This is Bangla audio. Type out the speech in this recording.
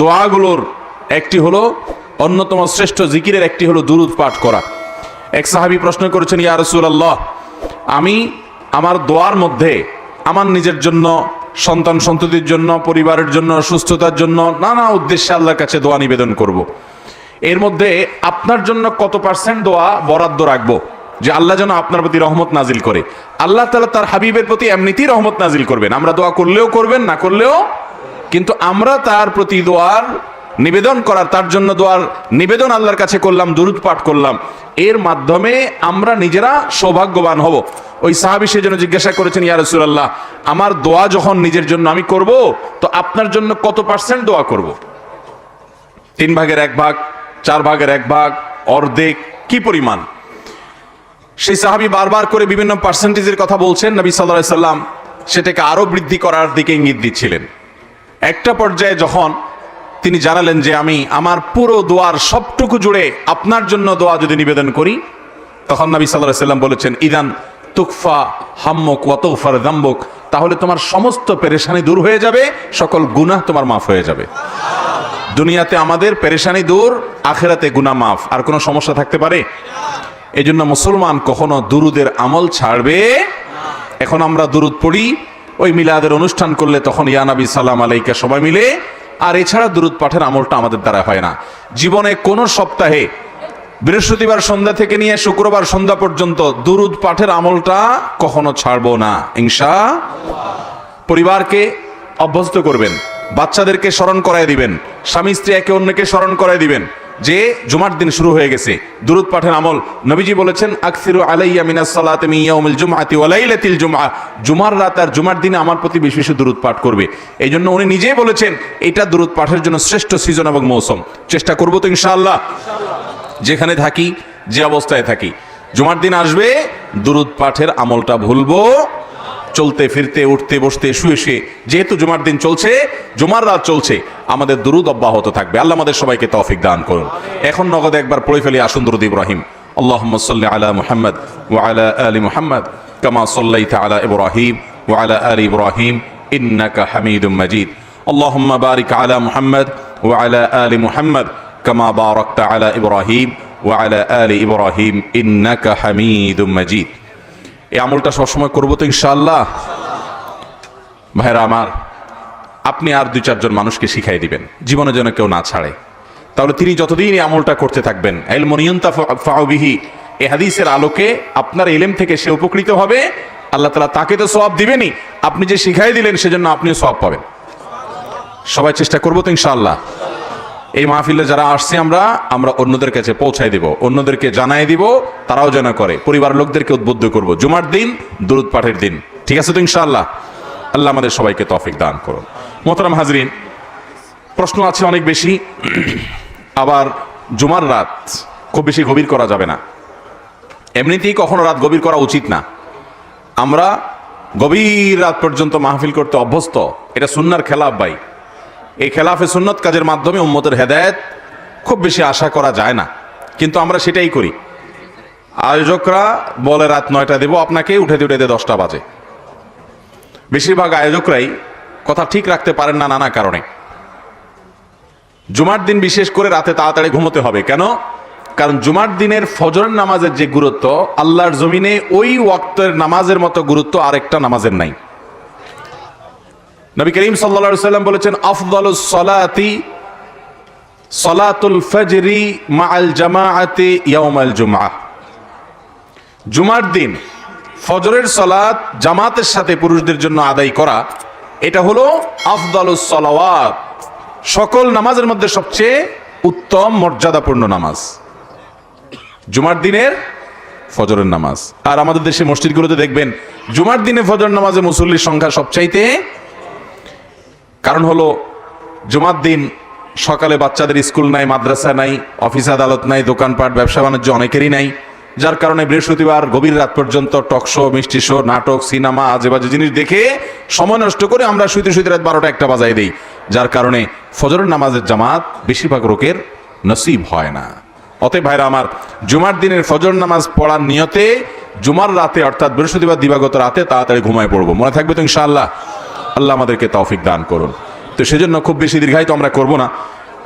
দোয়াগুলোর একটি হলো অন্যতম শ্রেষ্ঠ জিকিরের একটি হলো দুরুদ পাঠ করা। এক সাহাবী প্রশ্ন করেছেন, ইয়া রাসূলুল্লাহ, আমি আমার দোয়ার মধ্যে আমার নিজের জন্য, সন্তান সন্ততির জন্য, পরিবারের জন্য, সুস্থতার জন্য নানা উদ্দেশ্যে আল্লাহর কাছে দোয়া নিবেদন করব। এর মধ্যে আপনার জন্য কত পার্সেন্ট দোয়া বরাদ্দ রাখব যে আল্লাহ যেন আপনার প্রতি রহমত নাজিল করে? আল্লাহ তালা তার হাবিবের প্রতি এমনিতেই রহমত নাজিল করবেন। আমরা দোয়া করলেও করবেন, না করলেও কিন্তু আমরা তার প্রতি দোয়ার নিবেদন করার, তার জন্য দোয়ার নিবেদন আল্লাহর কাছে করলাম, দুরুদ পাঠ করলাম। এর মাধ্যমে আমরা নিজেরা সৌভাগ্যবান হব। ওই সাহাবি সে জন্য জিজ্ঞাসা করেছেন, ইয়া রাসূলুল্লাহ, আমার দোয়া যখন নিজের জন্য আমি করব, তো আপনার জন্য কত পার্সেন্ট দোয়া করব? তিন ভাগের এক ভাগ, চার ভাগের এক ভাগ, অর্ধেক, কি পরিমাণ? সেই সাহাবি বারবার করে বিভিন্ন পার্সেন্টেজের কথা বলছেন। নবী সাল্লাহ সাল্লাম সেটাকে আরও বৃদ্ধি করার দিকে ইঙ্গিত দিচ্ছিলেন। একটা পর্যায়ে যখন তিনি জানালেন যে আমি আমার পুরো দোয়ার সবটুকু জুড়ে আপনার জন্য দোয়া যদি নিবেদন করি, তখন নবী সাল্লাহ সাল্লাম বলেছেন, ইদান তুকফা হাম্মক ওয়াতৌফার দাম্বক তাহলে তোমার সমস্ত পেরেশানি দূর হয়ে যাবে, সকল গুনাহ তোমার মাফ হয়ে যাবে। দুনিয়াতে আমাদের পেরেশানি দূর, আখেরাতে গুনা মাফ, আর কোনো সমস্যা থাকতে পারে? এই জন্য মুসলমান কখনো দুরুদের আমল ছাড়বে এখন আমরা দুরুদ পড়ি ওই মিলাদের অনুষ্ঠান করলে তখন ইয়ানাবি সালাম আলাইকা সবাই মিলে, আর এছাড়া দুরুদ পাঠের আমলটা আমাদের দ্বারা হয় না। জীবনে কোন সপ্তাহে বৃহস্পতিবার সন্ধ্যা থেকে নিয়ে শুক্রবার সন্ধ্যা পর্যন্ত দুরুদ পাঠের আমলটা কখনো ছাড়বো না। ইনশা পরিবারকে অভ্যস্ত করবেন, বাচ্চাদেরকে স্মরণ করায় দিবেন, স্বামী স্ত্রী একে অন্যকে স্মরণ করায় দিবেন। যে জুমার দিন শুরু হয়ে গেছে। দুরুদ পাঠের আমল। নবীজি বলেছেন, আকসিরু আলাইয়া মিনাস সালাতি ইয়াউমিল জুমআতি ওয়া লাইলাতিল জুমআ। জুমার রাত আর জুমার দিনে আমার প্রতি বেশি বেশি দুরুদ পাঠ করবে। এই জন্য উনি নিজেই বলেছেন, এটা দুরুদ পাঠের জন্য শ্রেষ্ঠ সিজন এবং মৌসুম। চেষ্টা করব তো ইনশাআল্লাহ। যেখানে থাকি, যে অবস্থায় থাকি। জুমার দিন আসবে, দুরুদ পাঠের আমলটা ভুলবো। চলতে ফিরতে উঠতে বসতে শুয়ে শুয়ে যেহেতু জুমার দিন চলছে জুমার রাত চলছে আমাদের দুরুদ অব্যাহত থাকবে আল্লাহ আমাদের সবাইকে তৌফিক দান করুন এখন নগদ একবার পড়ে ফেলি আসুন দুরুদ ইব্রাহিম اللهم صل على محمد وعلى آل محمد كما صليت على إبراهيم وعلى آل إبراهيم إنك حميد مجيد اللهم بارك على محمد وعلى آل محمد كما باركت على إبراهيم وعلى آل إبراهيم إنك حميد مجيد এই আমলটা সবসময় করব তো ইনশাল্লাহ ভাইরা আমার, আপনি আর দুই চারজন মানুষকে শিখাই দিবেন, জীবনে যেন কেউ না ছাড়ে। তাহলে তিনি যতদিন এই আমলটা করতে থাকবেন এলমনিয়ন্তা ফাউবিহি এ হাদিসের আলোকে আপনার এলেম থেকে সে উপকৃত হবে, আল্লাহ তালা তাকে তো সব দিবেনই। আপনি যে শিখাই দিলেন, সেজন্য আপনিও সব পাবেন। সবাই চেষ্টা করব তো ইনশাআল্লাহ। এই মাহফিলে যারা আসছে আমরা আমরা অন্যদের কাছে পৌঁছাই দিব, অন্যদেরকে জানাই দিব, তারাও যেন করে। পরিবার লোকদেরকে উদ্বুদ্ধ করব। জুমার দিন, দুরুদ পাঠের দিন। ঠিক আছে তো ইনশাআল্লাহ? আল্লাহ আমাদের সবাইকে তফিক দান করুন। মোহতারাম হাজরিন, প্রশ্ন আছে অনেক বেশি। আবার জুমার রাত খুব বেশি গভীর করা যাবে না। এমনিতেই কখনো রাত গভীর করা উচিত না। আমরা গভীর রাত পর্যন্ত মাহফিল করতে অভ্যস্ত। এটা সুন্নার খেলাফ ভাই। এই খেলাফে সুন্নত কাজের মাধ্যমে উম্মতের হেদায়েত খুব বেশি আশা করা যায় না। কিন্তু আমরা সেটাই করি। আয়োজকরা বলে, রাত নয়টা দেব আপনাকে উঠে দিয়ে উঠে দশটা বাজে। বেশিরভাগ আয়োজকরাই কথা ঠিক রাখতে পারেন না নানা কারণে। জুমার দিন বিশেষ করে রাতে তাড়াতাড়ি ঘুমোতে হবে। কেন? কারণ জুমার দিনের ফজরের নামাজের যে গুরুত্ব, আল্লাহর জমিনে ওই ওয়াক্তের নামাজের মতো গুরুত্ব আরেকটা নামাজের নাই। নবী করিম সাল্লা সাল্লাম বলেছেন, আফদল সলাতি সলাতুল ফজরি মাআল জামাআতি ইয়াউমাল জুমআ জুমার দিন ফজরের সলাত জামাতের সাথে পুরুষদের জন্য আদায় করা, এটা হলো আফদলুস সলাওয়াত। সকল নামাজের মধ্যে সবচেয়ে উত্তম মর্যাদাপূর্ণ নামাজ। জুমার দিনের ফজরের নামাজ। আর আমাদের দেশে মসজিদগুলোতে দেখবেন, জুমার দিনে ফজর নামাজে মুসল্লির সংখ্যা সবচাইতে কারণ হলো, জুমার দিন সকালে বাচ্চাদের স্কুল নাই, মাদ্রাসা নাই, অফিস আদালত নাই, দোকানপাট, ব্যবসা বাণিজ্য অনেকেরই নাই। যার কারণে বৃহস্পতিবার গভীর রাত পর্যন্ত টক শো, মিষ্টি শো, নাটক, সিনেমা আজে বাজে জিনিস দেখে সময় নষ্ট করে আমরা শুইতে শুইতে রাত বারোটা একটা বাজাই দিই। যার কারণে ফজরের নামাজের জামাত বেশিরভাগ লোকের নসিব হয় না। অতএব ভাইরা আমার, জুমার দিনের ফজর নামাজ পড়ার নিয়তে জুমার রাতে, অর্থাৎ বৃহস্পতিবার দিবাগত রাতে তাড়াতাড়ি ঘুমায় পড়ব। মনে থাকবে তো ইনশাআল্লাহ? আল্লাহ আমাদেরকে তৌফিক দান করুন। তো সেজন্য খুব বেশি দীর্ঘায়িত আমরা করব না।